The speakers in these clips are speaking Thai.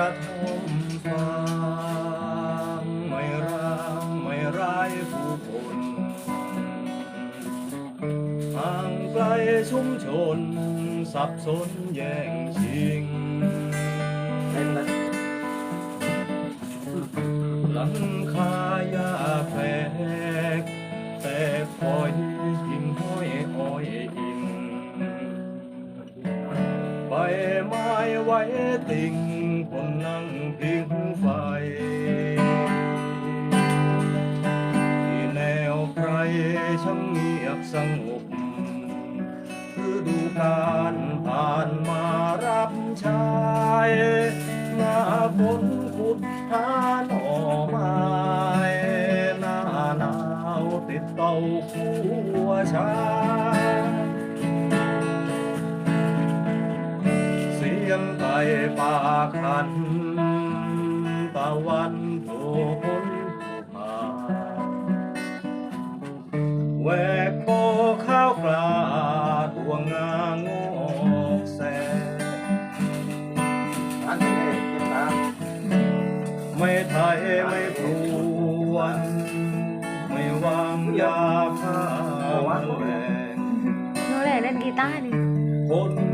ระทมฟางไม่ร้างไม่ร้ายผู้คนห่างไกลชุมชน สับสนแย่งชิงหลังคายาแฝกแต่คอยกิ่งห้อยอ้อยอิงใบไม้ไว้ติ่ง คนนั่งพิงไฟ ที่แนวไพรช่างเงียบสงบฤดูการผ่านมารับใช้หน้าฝนขุดหาหน่อไม้หน้าหนาวติดเตาขัวชาเป่าขันตะวันโผล่พ้นภูผาแหวกโพข้าวกลาดวงงางอกแสอันนี้เก็บน้ไม่ไทยไม่พรวนไม่วางยาฆ่าแมลงโนแหละเล่นกีตาร์ดิคน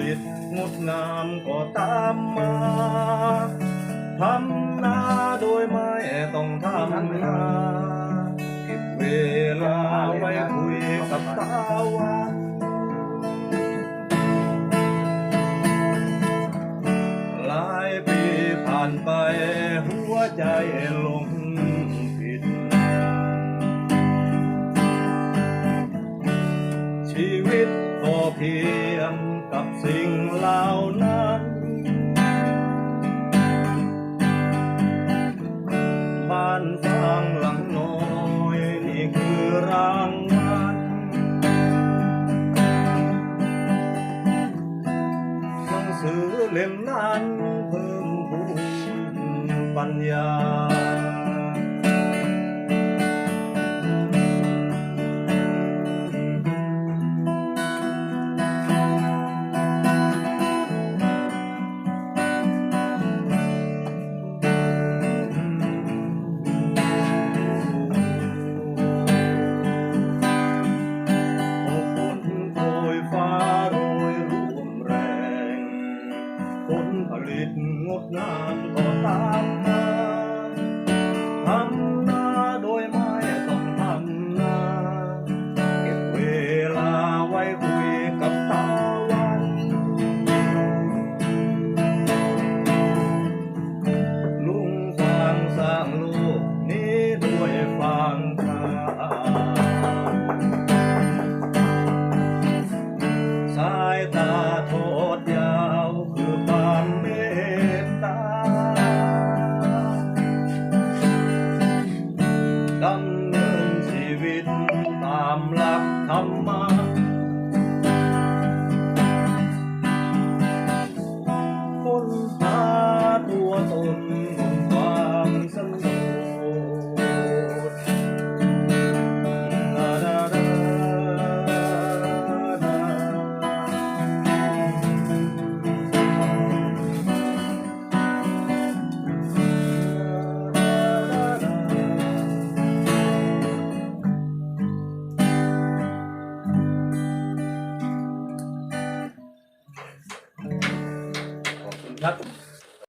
ลิตงดงามก็ตามมาทำนาโดยไม่ต้องทำนาเก็บเวลาไว้คุยกับตาวันหลายปีผ่านไปหัวใจหลงผิด ชีวิตพอเพียง กับสิ่งเหล่านั้น บ้านฟางหลังน้อยนี่คือรางวัลหนังสือเล่มนั้นเพิ่มพูนปัญญา ตง ดำเนินชีวิตตามหลักธรรมะ not